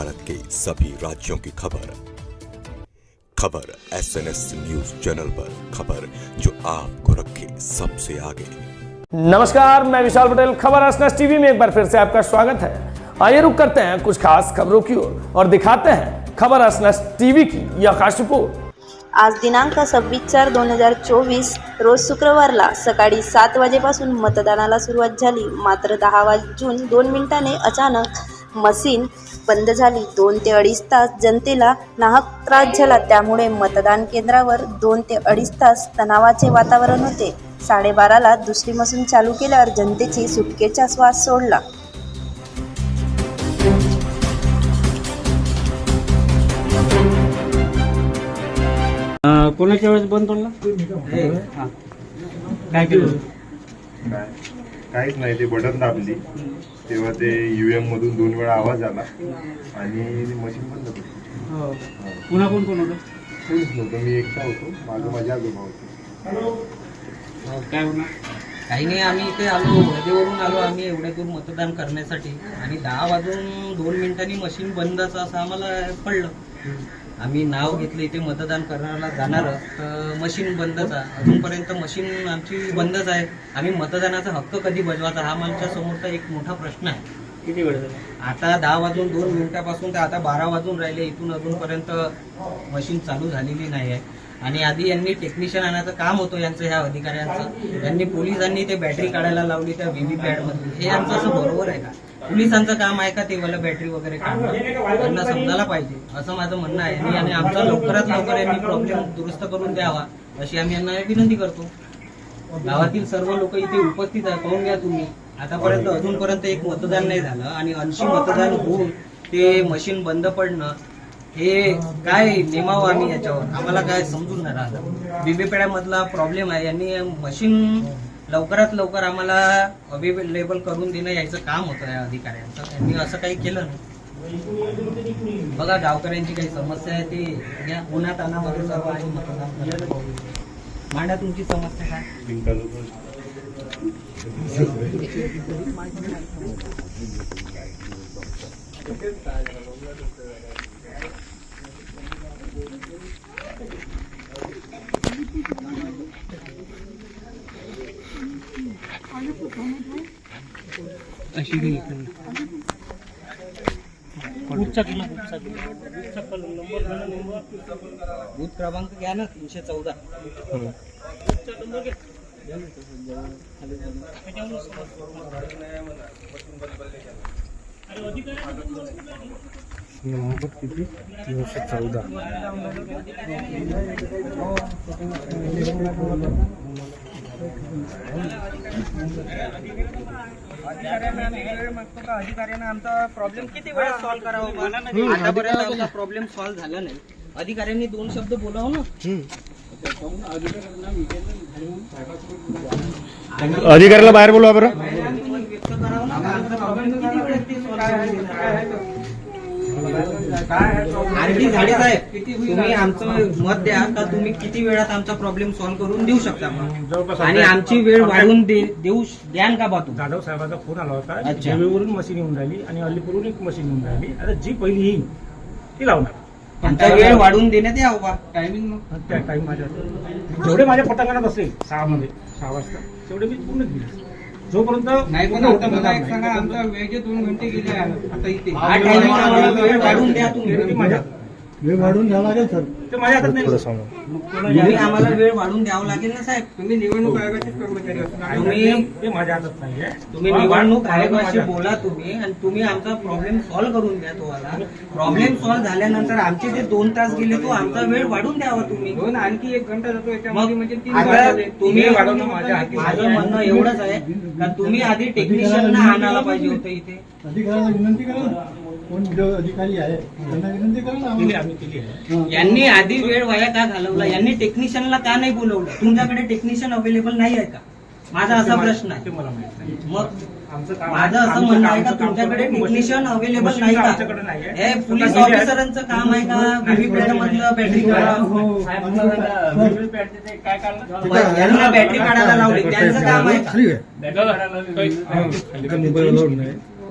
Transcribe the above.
भारत के सभी राज्यों की खबर। खबर S N S news channel पर खबर जो आपको रखे सबसे आगे। नमस्कार मैं विशाल पटेल। खबर एस टीवी में एक बार फिर से आपका स्वागत है। आइए रुक करते हैं कुछ खास खबरों की ओर और दिखाते हैं खबर एस टीवी की यह खास रिपोर्ट। आज दिनांक सव्वीस चार दोन हज़ार चोवीस रोज शुक्रवारला सकाळी सात वाजेपासून मतदानाला सुरुवात झाली. मात्र दहा वाजून दोन मिनिटांनी अचानक मशीन बंद झाली. दोन ते अडीच तास जनतेला नाहक त्रास झाला. त्यामुळे मतदान केंद्रावर दोन ते अडीच तास तणावाचे वातावरण होते. साडेबाराला दुसरी मशीन चालू केल्यावर जनतेची सुटकेचा श्वास सोडला. अं, कोणाच्या वेळेस बंद पडला? हा. काय केलं? काहीच नाही ते बटन दाबली. तेव्हा ते युएम मधून दोन वेळा आवाज आला. आणि मशीन बंद पडली. हो. पुन्हा कोण कोण होतं? कोणीच नव्हतं. मी एकटा होतो. मागं माझे आजोबा होते. हो, काय होणार काही नाही आम्ही इथे आलो. वर्धेवरून आलो आम्ही एवढ्या दूर मतदान करण्यासाठी. आणि दहा वाजून दोन मिनिटांनी मशीन बंदच असं आम्हाला कळलं आम्ही नाव घेतलं इथे मतदान करण्याला जाणार. तर मशीन बंदच आहे. अजूनपर्यंत मशीन आमची बंदच आहे. आम्ही मतदानाचा हक्क कधी बजवायचा हा आमच्या समोरचा एक मोठा प्रश्न आहे. किती वेळ आता दहा वाजून दोन मिनिटापासून तर आता बारा वाजून राहिले. इथून अजूनपर्यंत मशीन चालू झालेली नाही आहे. आणि आधी यांनी टेक्निशियन आणायचं काम होतं यांचं ह्या अधिकाऱ्यांचं. यांनी पोलिसांनी ते बॅटरी काढायला लावली त्या व्हीव्ही पॅडमध्ये हे यांचं असं बरोबर आहे का? पोलिसांचं काम आहे का? ते मला बॅटरी वगैरे काढणं त्यांना समजायला पाहिजे. असं माझं म्हणणं आहे. आणि- आणि आमचा लवकरात लवकर यांनी प्रॉब्लेम दुरुस्त करून द्यावा अशी आम्ही यांना विनंती करतो. गावातील सर्व लोक इथे उपस्थित आहे पाहून घ्या तुम्ही. आतापर्यंत अजूनपर्यंत एक मतदान नाही झालं. आणि ऐंशी मतदान होऊन ते मशीन बंद पडणं हे काय नेमावं आम्ही याच्यावर? आम्हाला काय समजून नाही राहिलं बीबीपेड्यामधला प्रॉब्लेम आहे. यांनी मशीन लवकरात लवकर आम्हाला अवेलेबल करून देणं यायचं काम होतं या अधिकाऱ्यांचं. त्यांनी असं काही केलं नाही. बघा गावकऱ्यांची काही समस्या आहे ती या उन्हात अनामध्ये सर्व आहे मतदान मांडा तुमची समस्या काय पिंकाचं अशी काही इकडनं. कुठचा किल्ला? कुठचा किल्ला? कुठचा कल- नंबर घ्या ना, नंबर. बूथ क्रमांक घ्या ना तीनशे चौदा. नंबर घ्या. त्याच्यावरून समज. अधिकाऱ्यांना आमचा प्रॉब्लेम किती वेळा सॉल्व्ह करावा? आतापर्यंत आमचा प्रॉब्लेम सॉल्व्ह झाला नाही. अधिकाऱ्यांनी दोन शब्द बोलावं ना? अधिकाऱ्याला बाहेर बोलवा बरं. ते? आरती झाडे साहेब. तुम्ही आमचं मत द्या का तुम्ही किती वेळात आमचा प्रॉब्लेम सॉल्व्ह करून देऊ शकता मग? आणि आमची वेळ वाढवून दे- देऊ द्यान का बा तुम्ही जाधव साहेबांचा फोन आला होता अच्छा. जेवेवरून मशीन येऊन राहिली आणि अलीपूरवरून एक मशीन येऊन राहिली. आता जी पहिली येईल ती लावणार. आमचा वेळ वाढवून देण्यात यावं बा. टायमिंग त्या टाइम माझ्या जेवढे माझ्या पटांगणात असेल सहा मध्ये सहा वाजता तेवढे मी पूर्ण दिले जोपर्यंत नाही पण आता मला एक सांगा आमचा वेळ जे दोन घंटे गेले आहे आता इथे हा वाढवून द्या ते तुम्ही माझ्या वेळ वाढून द्यावा लागेल सर. ते माझ्या हातात नाही. तुम्ही आम्हाला वेळ वाढवून द्यावं लागेल ना साहेब. तुम्ही निवडणूक आयोगाचेच कर्मचारी तुम्ही ते माझ्या हातात नाहीये. तुम्ही मला- निवडणूक आयोगाशी बोला तुम्ही आणि तुम्ही आमचा प्रॉब्लेम सॉल्व्ह करून द्या तुम्हाला. प्रॉब्लेम सॉल्व्ह झाल्यानंतर आमचे जे दोन तास गेले तो आमचा वेळ वाढून द्यावा तुम्ही. दोन आणखी एक घंटा जातो याच्यामध्ये म्हणजे तीन आता वाजले. तुम्ही वेळ वाढवणं माझ्या हाती माझं म्हणणं एवढंच आहे. का तुम्ही आधी टेक्निशियनना आणायला पाहिजे होतं इथे. अधिकाऱ्याला विनंती करा ना. कोण जो अधिकारी आहे? त्यांना विनंती करा ना केली आम्ही केली आहे. यांनी आधी वेळ वाया का घालवला? यांनी टेक्निशियनला का नाही बोलवलं? तुमच्याकडे टेक्निशियन अवेलेबल नाही आहे का? माझा असा प्रश्न ते आहे मला माहीत नाही. मग आमचं काम माझं असं आमचं म्हणणं आहे का? काम तुमच्याकडे करून टेक्निशियन अवेलेबल मशीन नाही का? आमच्याकडे नाही आहे. हे पोलीस. ऑफिसरांचं काम आहे का? व्हीव्हीपॅड मधलं बॅटरी काढा. यांना बॅटरी काढायला लावली. त्यांचं काम आहे का? नाही,